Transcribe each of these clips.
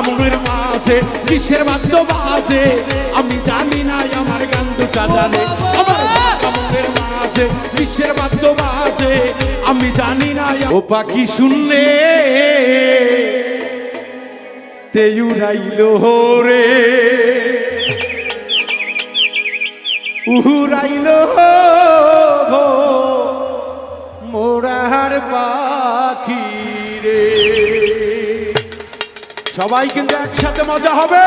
কামড়ের মাঝে, কিসের বাদ্য বাজে? আমি জানি না আমার গান দুটা জানে। আমার কামড়ের মাঝে, কিসের বাদ্য বাজে? আমি জানি না ও পাখি শুনলে তেউরাইল রে। উহুরাইল মোরার পাখি রে। সবাই কিন্তু একসাথে মজা হবে।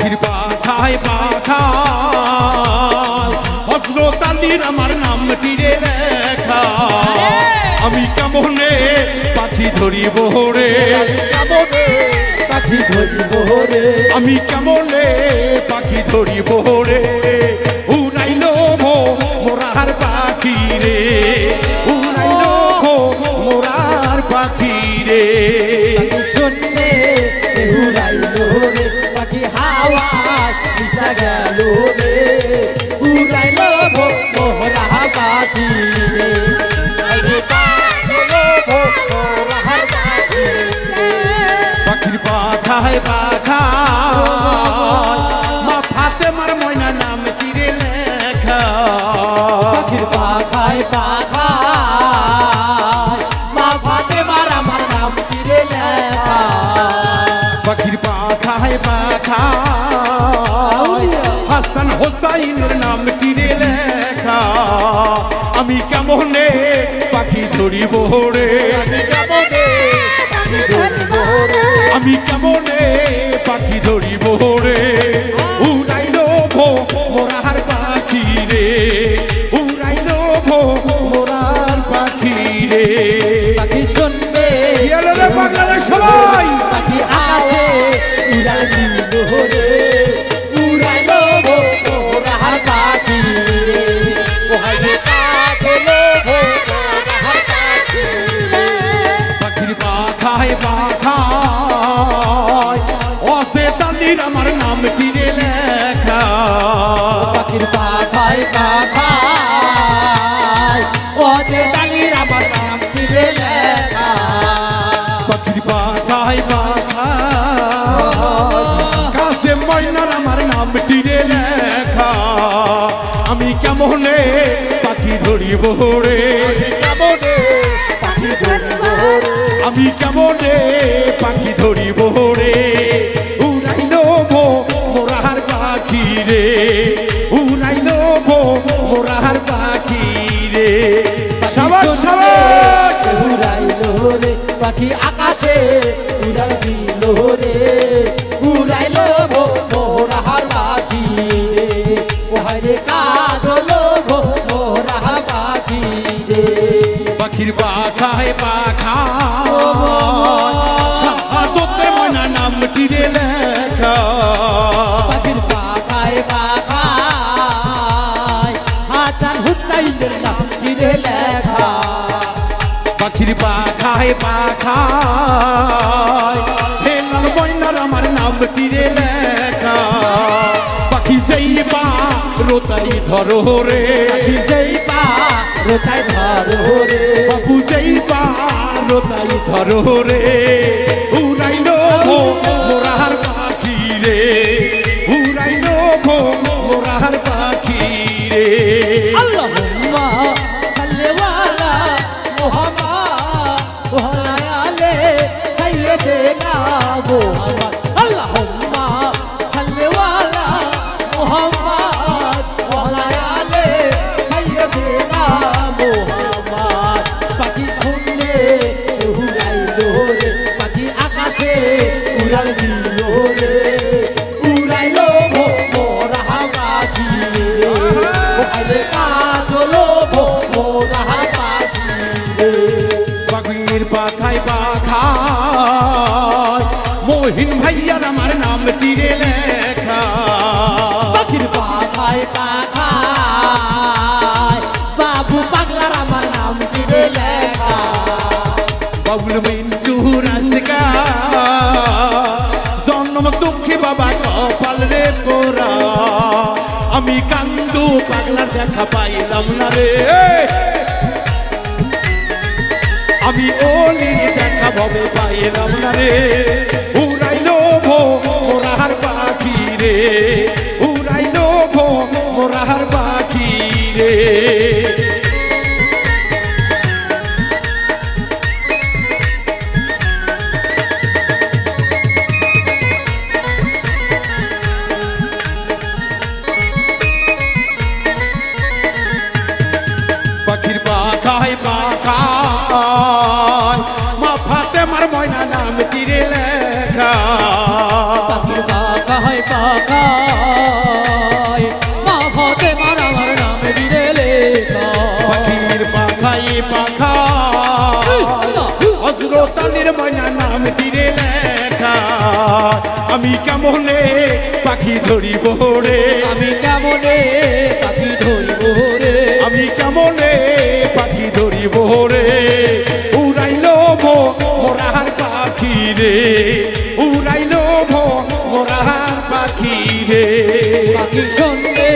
পাখির পাখায় পাখায় হজরত আলীর আমার নাম তীরে লেখা। আমি কেমনে পাখি ধরিব রে? কেমনে পাখি ধরিব রে? আমি কেমনে পাখি ধরিব রে? উড়াইল মোরার পাখি রে। উড়াইল মোরার পাখি রে। গেল রে। উড়াইল মোহরা পাখি পাখি পাখির পাখায় পাখায় তীরে লেখা। আমি কেমনে পাখি ধরিব রে? আমি কেমনে পাখি ধরিব রে? উড়াইল ভো মোরার পাখি রে? উড়াইল ভো মোরার পাখি রে পাখি শুনবে। সবাই। ধরিব রে কেমনে? পাখি ধরিব রে আমি পাখায় হে লাল ময়নার আমার নাম তীরে লেখা পাখি যেই পা রোতাই ধরো রে। পাখি যেই পা রোতাই ধরো রে। বাবু যেই পা রোতাই ধরো রে। তীরে লেখা। পাখির পাখায় পাখায় বাবু পাগলার আমার নাম তীরে লেখা। বাবুল মিন্টু জন্ম দুঃখী বাবা কপাল রে পোরা আমি কান্দু পাগলার দেখা পাইলাম না রে। আমি ওলি দেখা ভবে পাইলাম না রে। উড়াইলো ভোগ মোরাহার পাখি রে। ময়না নাম তীরে লেখা। আমি কেমনে পাখি ধরিব রে? আমি কেমনে পাখি ধরিব রে? আমি কেমনে পাখি ধরিব রে? উড়াইলো মোরাহার পাখি রে। উড়াইলো মোরাহার পাখি রে। পাখি সন্ধে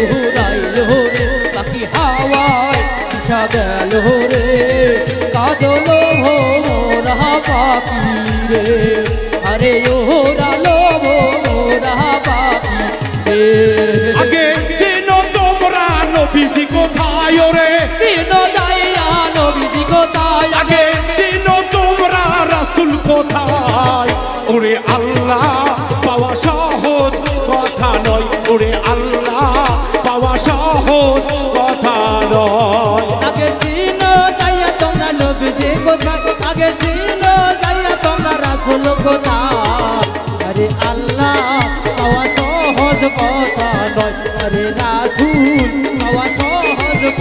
উহুরাইল রে পাখি হাওয়ায় গেল রে। পাখি রে আরে ওরালো ওরা পাপি রে। আগে চেন তোমরা নবীজি কোথায় রে চেন যাইয়া নবীজি কোথায়? আগে চেন তোমরা রাসুল কোথায়? ওরে আল্লাহ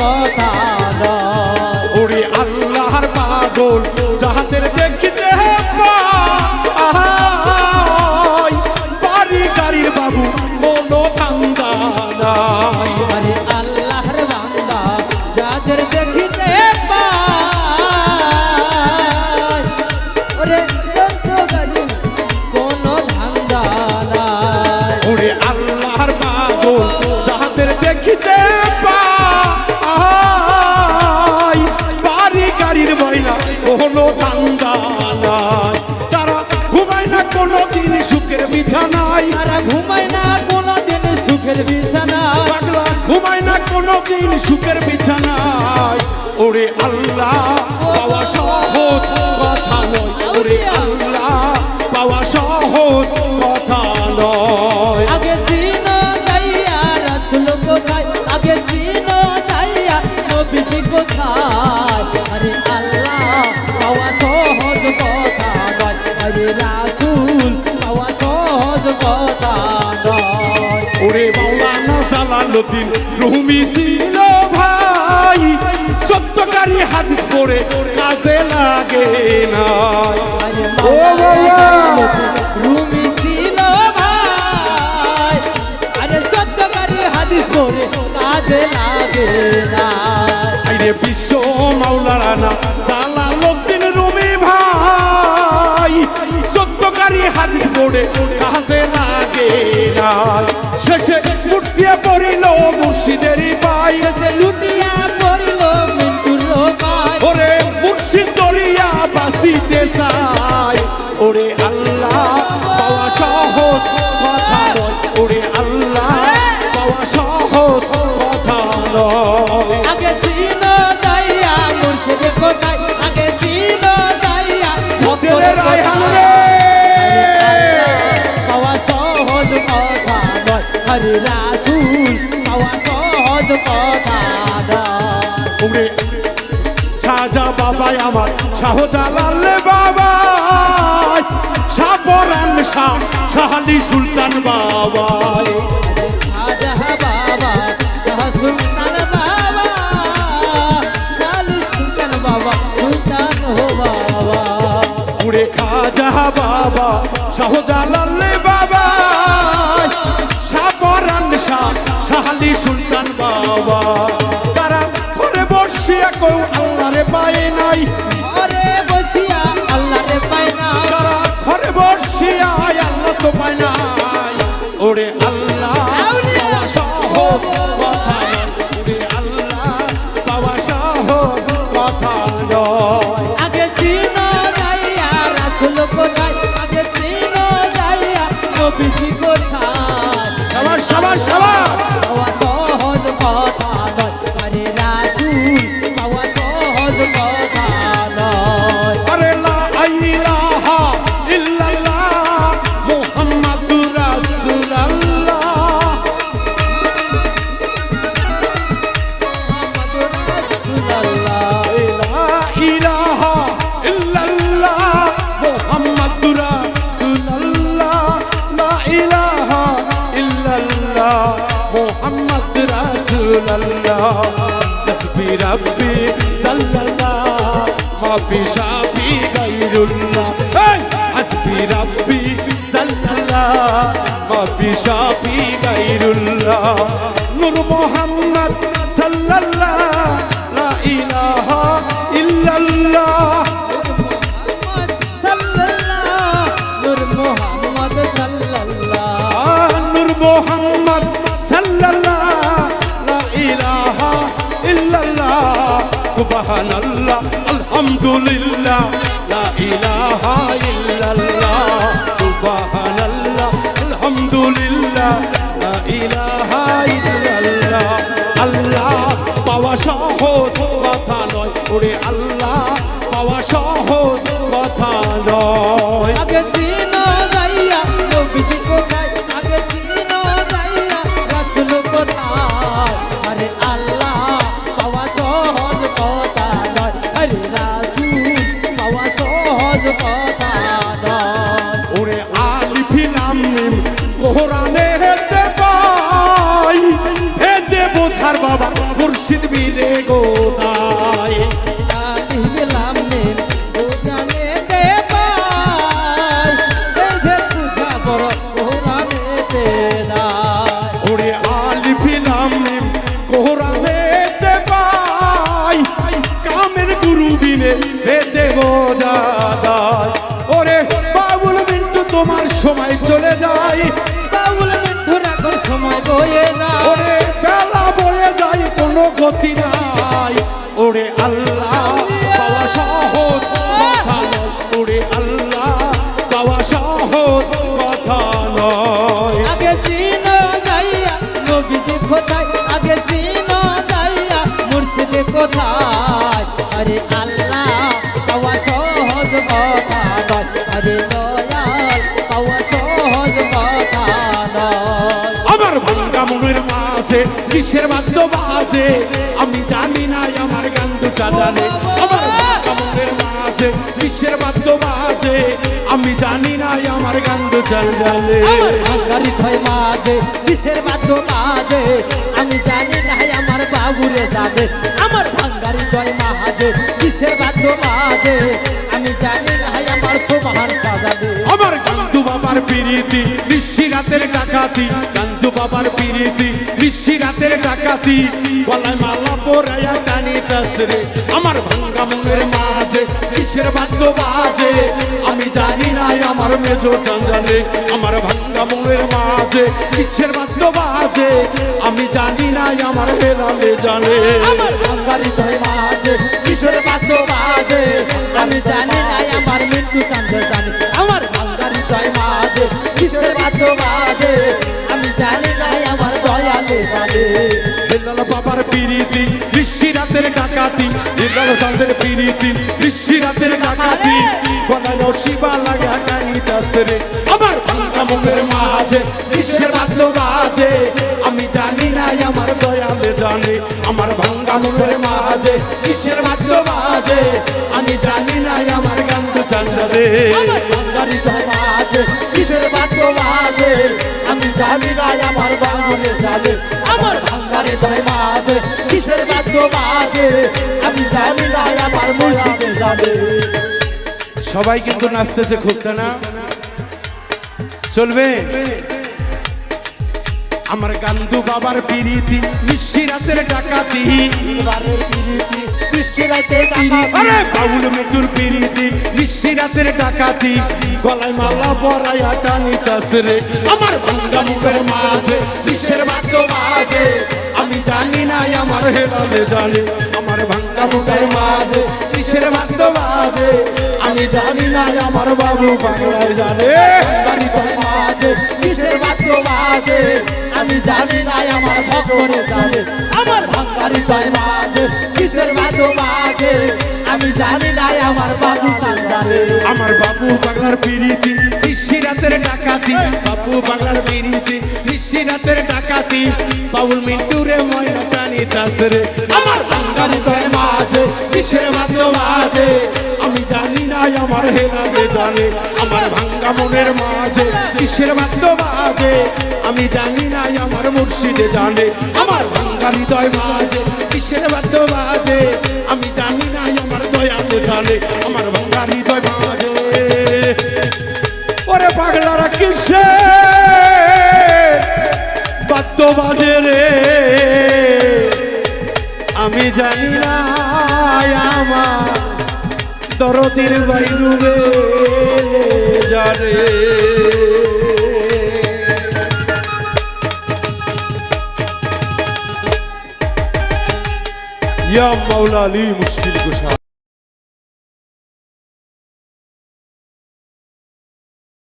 কথা উড়ি আল্লাহর পাগল যাহাদের বিছানা ঘুমায় না কোনোদিন সুখের বিছানায়। ওরে আল্লাহ জালালুদ্দিন রুমি ছিল ভাই সত্যকারী হাদিস পড়ে কাজে লাগে না আরে ও বাবা! রুমি ছিল ভাই আরে সত্যকারী হাদিস পড়ে কাজে লাগে না বিশ্ব মাওলানা জালালুদ্দিন রুমি ভাই সত্যকারী হাদিস পড়ে কাজে লাগে না শেষে মুঠিয়ে পড়িল মুর্শিদের পাই লুটিয়া পড়িল মিন্টুর লোকায় ওরে মুর্শিদ দরিয়া বাসিতে বাবাই আমার শাহজালাল বাবা শাহপরান শাহ শাহালি সুলতান বাবা খাজা শাহজালাল বাবা শাহপরান শাহ শাহালি সুলতান বাবা নাই ঘরে বসিয়া আল্লাহ রে পায় না। ঘরে বসিয়া আল্লাহ তো পায় নাই। ওরে শাফি গায়রুল্লাহ নূর মোহাম্মদ পাওয়া সহজ কথা নয়। ওরে আল্লাহ Cortina. কিসের বাদ্য বাজে আমি জানি না আমার গান তো জানে। আমার মনের মাঝে কিসের বাদ্য বাজে আমি জানি না আমার গান তো জানে। আমার ভাঙ্গারি থয় মাঝে কিসের বাদ্য বাজে আমি জানি বাবুরে যাবে। আমার ভাঙ্গারি জয় মাহাজে, কিসের বাদ্য বাজে? আমি জানি না আমার সোমাহার সাজাবে। আমার গান্ধু বাবার পিরিতি, ঋষি রাতের ডাকাতি। গান্ধু বাবার পিরিতি, ঋষি রাতের ডাকাতি। গলায় মালা পরাইয়া টানি তাসরে আমার ভাঙ্গা মনের মাঝে কিসের বাদ্য বাজে? আমি জানি না আমার মেজো চান্দানে আমার ভাঙ্গা মনের মাঝে। কিসের বাদ্য বাজে? আমি জানি না আমার হেলালে জানে। আমার মাঝে, কিসের বাদ্য মাঝে আমি জানি না আমার মৃত্যু চান্দে জানি আমার ভাঙ্গারি থয় মাঝে, কিসের বাদ্য মাঝে আমি জানি না আমার দয়ালে জানে। বাবার পিরিতি ঋষি রাতের ডাকাতি হিন্দাল চাঁদের পিরিতি ঋষি রাতের ডাকাতি শিবা লাগা তাসরে আমার ভাঙ্গা মনের মাঝে বাদ্য বাজে। আমি জানি না আমার দয়ালে জানে, আমার ভাঙ্গা মনের মাঝে বিশ্বের বাদ্য বাজে। আমি জানি না আমার গান্ধ চান্দারে, আমার ভাঙ্গারি কিসের বাদ্য মাঝে আমি জানি না আমার বাবুরে জানে। মাঝে, কিসের বাদ্য আমি জানি না, আমার যাবে সবাই কিন্তু নাচতেছে খুব না? চলবে? আমার গান্ধু বাবার পিরিতি, নিশি রাতের ডাকাতি। টাকা আরে বাউল মেটুর পিরিতি নিশি রাতের ডাকাতি গলায় মালা পরাইয়া টানি তাসরে আমার ভাঙ্গা মুখের মাঝে বিশ্বের বাদ্য মাঝে আমি জানি না আমার হেলালে জানে। আমার ভাঙ্গা মুখের মাঝে বিশ্বের বাদ্য মাঝে আমি জানি না আমার বাবু বাংলায় জানে। মাঝে কিসের বাদ্য মাঝে আমি জানি না আমার ভক্তরে জানে। আমার ভাঙ্গারি থয় মাঝে কিসের বাদ্য মাঝে আমি জানি না আমার বাবু আমার বাবু বাংলার পিড়িতি রাতের ডাকাতি। বাবু বাংলার পিরিতি নিশি রাতের ডাকাতি। বাউল মিন্টুরে ময়না টানি তাসরে আমার বাঙ্গালি তোর মাঝে, কিসের বাদ্য মাঝে আমি জানি না, আমার হেলালে জানে। আমার ভাঙ্গা মনের মাঝে, কিসের বাদ্য মাঝে আমি জানি না, আমার মুর্শিদে জানে। আমার ভাঙ্গা হৃদয় মাঝে, কিসের বাদ্য বাজে আমি জানি না, আমার দয়ালে জানে। আমার কিসে বাদ্য বাজে রে আমি জানি না আমার দরদির বাইরুবে জানে ইয়া মাওলা আলী মুশকিল কুশা